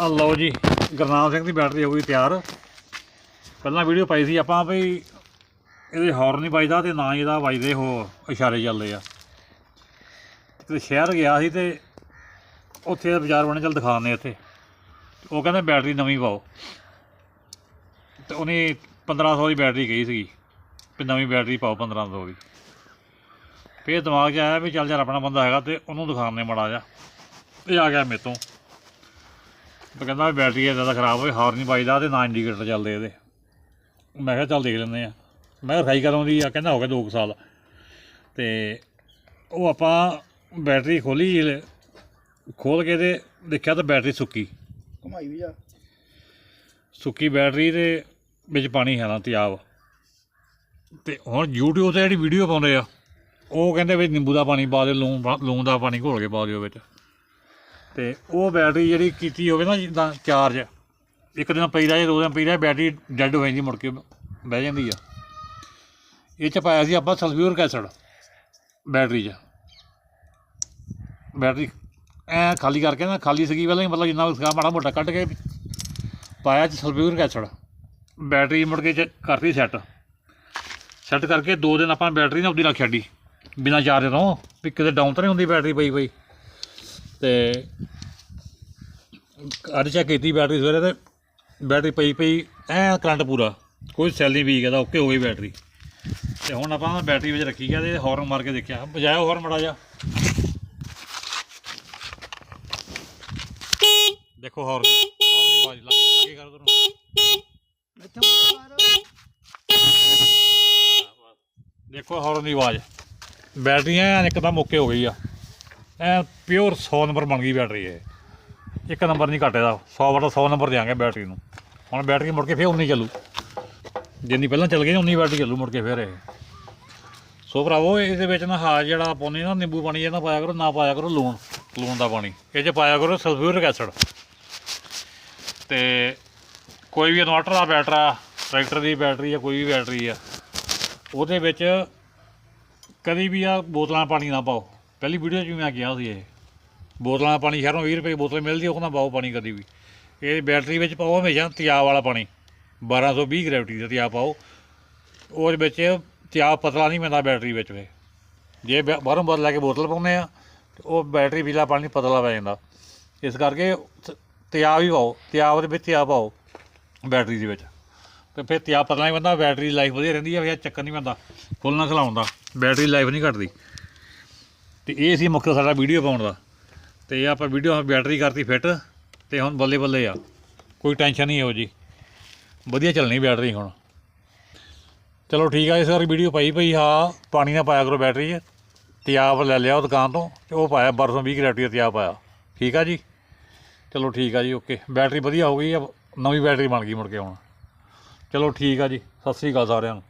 ਆ ਲਓ ਜੀ, ਗੁਰਨਾਮ ਸਿੰਘ ਦੀ ਬੈਟਰੀ ਹੋ ਗਈ ਤਿਆਰ। ਪਹਿਲਾਂ ਵੀਡੀਓ ਪਾਈ ਸੀ ਆਪਾਂ ਵੀ ਇਹਦੇ ਹੌਰਨ ਨਹੀਂ ਵੱਜਦਾ ਤੇ ਨਾ ਹੀ ਇਹਦਾ ਵੱਜਦੇ ਹੋ ਇਸ਼ਾਰੇ ਚੱਲਦੇ ਆ। ਤੇ ਸ਼ਹਿਰ ਗਿਆ ਸੀ ਤੇ ਉੱਥੇ ਬਾਜ਼ਾਰ ਬਣੇ ਚੱਲ ਦਿਖਾਉਂਦੇ ਇੱਥੇ। ਉਹ ਕਹਿੰਦੇ ਬੈਟਰੀ ਨਵੀਂ ਪਾਓ। ਤੇ ਉਹਨੇ 1500 ਦੀ ਬੈਟਰੀ ਕਹੀ ਸੀਗੀ ਵੀ ਨਵੀਂ ਬੈਟਰੀ ਪਾਓ 1500 ਦੀ। ਫਿਰ ਦਿਮਾਗ 'ਚ ਆਇਆ ਵੀ ਚੱਲ ਯਾਰ ਆਪਣਾ ਬੰਦਾ ਹੈਗਾ ਤੇ ਉਹਨੂੰ ਦਿਖਾਉਂਦੇ ਮਾੜਾ ਜਿਹਾ। ਇਹ ਆ ਗਿਆ ਮੇਰੇ ਤੋਂ। ਤੇ ਕਹਿੰਦਾ ਬੈਟਰੀ ਇਹਦਾ ਖਰਾਬ ਹੋਈ ਹਾਰ ਨਹੀਂ ਵੱਜਦਾ ਤੇ ਨਾ ਇੰਡੀਕੇਟਰ ਚੱਲਦੇ ਇਹਦੇ। ਮੈਂ ਕਿਹਾ ਚੱਲ ਦੇਖ ਲੈਂਦੇ ਆ ਮੈਂ ਰਖਾਈ ਕਦੋਂ ਦੀ ਆ ਕਹਿੰਦਾ ਹੋ ਗਿਆ 2 ਸਾਲ। ਤੇ ਉਹ ਆਪਾਂ ਬੈਟਰੀ ਖੋਲੀ ਖੋਲ ਕੇ ਤੇ ਦੇਖਿਆ ਤਾਂ ਬੈਟਰੀ ਸੁੱਕੀ। ਘੁਮਾਈ ਵੀ ਜਾ ਸੁੱਕੀ ਬੈਟਰੀ ਦੇ ਵਿੱਚ ਪਾਣੀ ਹੈ ਨਾ ਤਿਆਬ ਤੇ ਹੁਣ YouTube ਤੇ ਜਿਹੜੀ ਵੀਡੀਓ ਪਾਉਂਦੇ ਆ ਉਹ ਕਹਿੰਦੇ ਵੀ ਨਿੰਬੂ ਦਾ ਪਾਣੀ ਪਾ ਦਿਓ ਲੂਣ ਲੂਣ ਦਾ ਪਾਣੀ ਘੋਲ ਕੇ ਪਾ ਦਿਓ ਵਿੱਚ। ਤੇ ਉਹ ਬੈਟਰੀ ਜਿਹੜੀ ਕੀਤੀ ਹੋਵੇ ਨਾ ਜਿੱਦਾਂ ਚਾਰਜ ਇੱਕ ਦਿਨ ਪਈ ਰਹੇ, ਦੋ ਦਿਨ ਪਈ ਰਹੇ ਬੈਟਰੀ ਡੈੱਡ ਹੋ ਜਾਂਦੀ ਮੁੜ ਕੇ ਬਹਿ ਜਾਂਦੀ ਆ। ਇਹ ਚ ਪਾਇਆ ਸੀ ਆਪਾਂ ਸਲਫਿਊਰਿਕ ਐਸਿਡ ਬੈਟਰੀ 'ਚ। ਬੈਟਰੀ ਐ ਖਾਲੀ ਕਰਕੇ ਨਾ, ਖਾਲੀ ਸੀਗੀ ਪਹਿਲਾਂ ਹੀ, ਮਤਲਬ ਜਿੰਨਾ ਸੀਗਾ ਮਾੜਾ ਮੋਟਾ ਕੱਢ ਕੇ ਪਾਇਆ ਚ ਸਲਫਿਊਰਿਕ ਐਸਿਡ ਬੈਟਰੀ ਮੁੜ ਕੇ ਚ- ਕਰਤੀ ਸੈੱਟ ਸੈੱਟ ਕਰਕੇ ਦੋ ਦਿਨ ਆਪਾਂ ਬੈਟਰੀ ਨਾ ਉਹਦੀ ਰੱਖ ਛੱਡੀ, ਬਿਨਾ ਚਾਰਜ ਤੋਂ। ਵੀ ਕਿਤੇ ਡਾਊਨ ਤਾਂ ਨਹੀਂ ਹੁੰਦੀ ਬੈਟਰੀ ਪਈ ਪਈ ਤੇ ਅੱਜ ਚੈੱਕ ਕੀਤੀ ਬੈਟਰੀ ਸਵੇਰੇ ਤੇ ਬੈਟਰੀ ਪਈ ਪਈ ਐ ਕਰੰਟ ਪੂਰਾ। ਕੋਈ ਸੈੱਲ ਨਹੀਂ ਵੀਕ ਇਹਦਾ ਓਕੇ ਹੋ ਗਈ ਬੈਟਰੀ ਤੇ ਹੁਣ ਆਪਾਂ ਬੈਟਰੀ ਵਿੱਚ ਰੱਖੀ ਗਿਆ ਤੇ ਹਾਰਨ ਮਾਰ ਕੇ ਦੇਖਿਆ। ਬਜਾਇਆ ਹਾਰਨ ਮੜਾ ਜਾ ਦੇਖੋ ਹਾਰਨ ਹਾਰਨ ਦੀ ਆਵਾਜ਼ ਲੱਗੀ ਲੱਗੀ ਕਰ ਤੁਹਾਨੂੰ ਇੱਥੇ ਮਾਰ ਦੇਖੋ ਹਾਰਨ ਦੀ ਆਵਾਜ਼। ਬੈਟਰੀ ਐ ਇੱਕਦਮ ਓਕੇ ਹੋ ਗਈ ਆ। ਐ ਪਿਓਰ 100 ਨੰਬਰ ਬਣ ਗਈ ਬੈਟਰੀ ਇਹ। ਇੱਕ ਨੰਬਰ ਨਹੀਂ ਘਟੇ ਦਾ। 100 ਵਟਾ 100 ਨੰਬਰ ਦਿਆਂਗੇ ਬੈਟਰੀ ਨੂੰ। ਹੁਣ ਬੈਟਰੀ ਮੁੜ ਕੇ ਫੇਰ ਉਨੀ ਚੱਲੂ। ਜਿੰਨੀ ਪਹਿਲਾਂ ਚੱਲ ਗਈ ਉਨੀ ਬੈਟਰੀ ਚੱਲੂ ਮੁੜ ਕੇ ਫੇਰ ਇਹ। ਸੋ ਭਰਾਵੋ, ਇਹਦੇ ਵਿੱਚ ਨਾ ਹਾ ਜਿਹੜਾ ਪਾਉਂਦੇ ਨਾ ਨਿੰਬੂ ਪਾਣੀ ਇਹ ਨਾ ਪਾਇਆ ਕਰੋ, ਨਾ ਪਾਇਆ ਕਰੋ ਲੂਣ ਲੂਣ ਦਾ ਪਾਣੀ। ਇਹ 'ਚ ਪਾਇਆ ਕਰੋ ਸਲਫਿਊਰਿਕ ਐਸਿਡ। ਤੇ ਕੋਈ ਵੀ ਇਨਵਰਟਰ ਦਾ ਬੈਟਰਾ ਟਰੈਕਟਰ ਦੀ ਬੈਟਰੀ ਆ, ਕੋਈ ਵੀ ਬੈਟਰੀ ਆ, ਉਹਦੇ ਵਿੱਚ ਕਦੀ ਵੀ ਆ ਬੋਤਲਾਂ ਪਾਣੀ ਨਾ ਪਾਓ। ਪਹਿਲੀ ਵੀਡੀਓ 'ਚ ਵੀ ਮੈਂ ਕਿਹਾ ਸੀ ਇਹ। ਬੋਤਲਾਂ ਦਾ ਪਾਣੀ ਸ਼ਹਿਰੋਂ 20 ਰੁਪਏ ਦੀ ਬੋਤਲ ਮਿਲਦੀ, ਉਹ ਨਾ ਪਾਓ ਪਾਣੀ ਕਦੀ ਵੀ। ਇਹ ਬੈਟਰੀ ਵਿੱਚ ਪਾਓ ਹਮੇਸ਼ਾ, ਤਿਆਬ ਵਾਲਾ ਪਾਣੀ। 1220 ਗ੍ਰੈਵਿਟੀ ਦਾ ਤਿਆਬ ਪਾਓ। ਉਹਦੇ ਵਿੱਚ ਤਿਆਬ ਪਤਲਾ ਨਹੀਂ ਪੈਂਦਾ ਬੈਟਰੀ ਵਿੱਚ ਵੇ ਜੇ ਬੈ- ਬਾਹਰੋਂ ਬਾਹਰ ਲੈ ਕੇ ਬੋਤਲ ਪਾਉਂਦੇ ਆ, ਤੇ ਉਹ ਬੈਟਰੀ ਪੀਲਾ ਪਾਣੀ ਪਤਲਾ ਪੈ ਜਾਂਦਾ। ਇਸ ਕਰਕੇ ਤ- ਤਿਆਬ ਹੀ ਪਾਓ, ਤਿਆਬ ਦੇ ਵਿੱਚ ਤਿਆਬ ਪਾਓ ਬੈਟਰੀ ਦੇ ਵਿੱਚ। ਤੇ ਫਿਰ ਤਿਆਬ ਪਤਲਾ ਨਹੀਂ ਪੈਂਦਾ, ਬੈਟਰੀ ਲਾਈਫ ਵਧੀਆ ਰਹਿੰਦੀ ਆ, ਫਿਰ ਚੱਕਰ ਨਹੀਂ ਪੈਂਦਾ। ਖੁੱਲ੍ਹਣਾ ਖਲਾਉਂਦਾ ਬੈਟਰੀ ਲਾਈਫ ਨਹੀਂ ਘਟਦੀ। ਤੇ ਇਹ ਸੀ ਮੁੱਖ ਸਾਡਾ ਵੀਡੀਓ ਪਾਉਣ ਦਾ। ਤੇ ਇਹ ਆਪਾਂ ਵੀਡੀਓ ਬੈਟਰੀ ਕਰਤੀ ਫਿੱਟ ਤੇ ਹੁਣ ਬੱਲੇ ਬੱਲੇ ਆ। ਕੋਈ ਟੈਨਸ਼ਨ ਨਹੀਂ ਇਹੋ ਜੀ ਵਧੀਆ ਚੱਲਣੀ ਬੈਟਰੀ ਹੁਣ। ਚਲੋ ਠੀਕ ਆ, ਇਸ ਵਾਰੀ ਵੀਡੀਓ ਪਾਈ ਪਈ ਹਾਂ ਪਾਣੀ ਨਾ ਪਾਇਆ ਕਰੋ ਬੈਟਰੀ 'ਚ। ਤਿਆਬ ਲੈ ਲਿਆ ਉਹ ਦੁਕਾਨ ਤੋਂ। ਤੇ ਉਹ ਪਾਇਆ 1220 ਗ੍ਰੈਵਿਟੀ ਦਾ ਤਿਆਬ ਪਾਇਆ। ਠੀਕ ਆ ਜੀ? ਚਲੋ ਠੀਕ ਆ ਜੀ, ਓਕੇ। ਬੈਟਰੀ ਵਧੀਆ ਹੋ ਗਈ ਆ। ਨਵੀਂ ਬੈਟਰੀ ਬਣ ਗਈ ਮੁੜ ਕੇ ਹੁਣ। ਚਲੋ ਠੀਕ ਆ ਜੀ। ਸਤਿ ਸ੍ਰੀ ਅਕਾਲ ਸਾਰਿਆਂ ਨੂੰ।